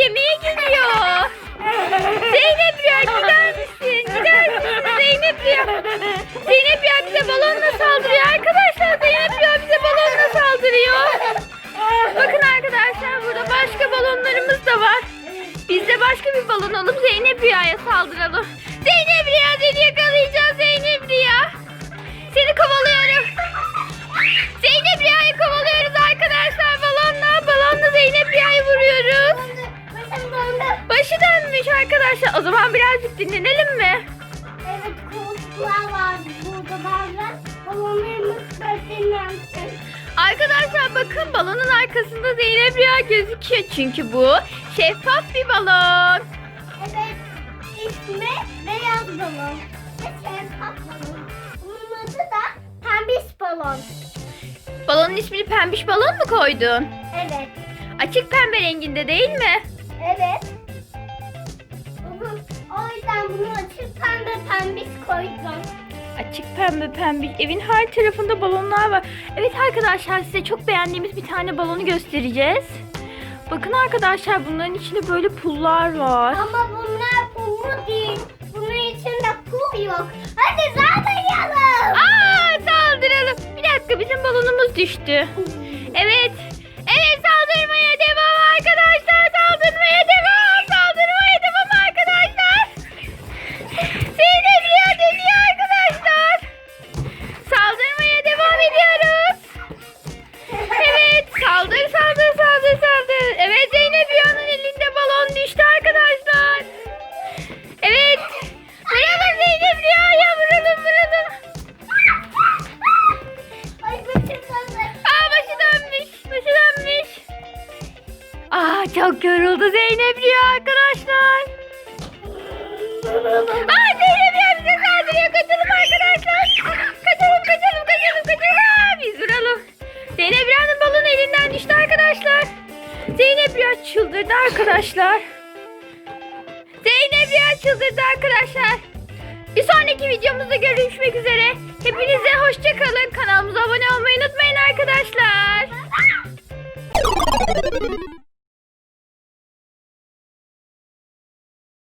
yemeğe gidiyor. Zeynep ya gider misin? Gider misin Zeynep ya? Zeynep ya bize balonla saldırıyor arkadaşlar. Zeynep ya bize balonla saldırıyor. Bakın arkadaşlar burada başka balonlarımız da var. Biz de başka bir balon alıp Zeynep Rüya'ya saldıralım. Zeynep O zaman birazcık dinlenelim mi? Evet koltuklar var burada bazen. Balonlarımız bekleniyor. Arkadaşlar bakın balonun arkasında Zeynep Rüya gözüküyor. Çünkü bu şeffaf bir balon. Evet ismi beyaz balon. Ve şeffaf balon. Bunun adı da pembiş balon. Balonun ismini pembiş balon mu koydun? Evet. Açık pembe renginde değil mi? Evet. Pembe pembiş koydum. Açık pembe pembe. Evin her tarafında balonlar var. Evet arkadaşlar size çok beğendiğimiz bir tane balonu göstereceğiz. Bakın arkadaşlar bunların içinde böyle pullar var. Ama bunlar pullu değil. Bunun içinde pul yok. Hadi saldıralım. Aa saldıralım. Bir dakika bizim balonumuz düştü. Evet çok yoruldu Zeynep Rüya arkadaşlar. Aa Zeynep Rüya bize saldırıyor. Kaçalım arkadaşlar. Kaçalım kaçalım kaçalım kaçalım. Aa, biz vuralım. Zeynep Rüya'nın balonu elinden düştü arkadaşlar. Zeynep Rüya çıldırdı arkadaşlar. Zeynep Rüya çıldırdı arkadaşlar. Bir sonraki videomuzda görüşmek üzere. Hepinize hoşça kalın. Kanalımıza abone olmayı unutmayın arkadaşlar.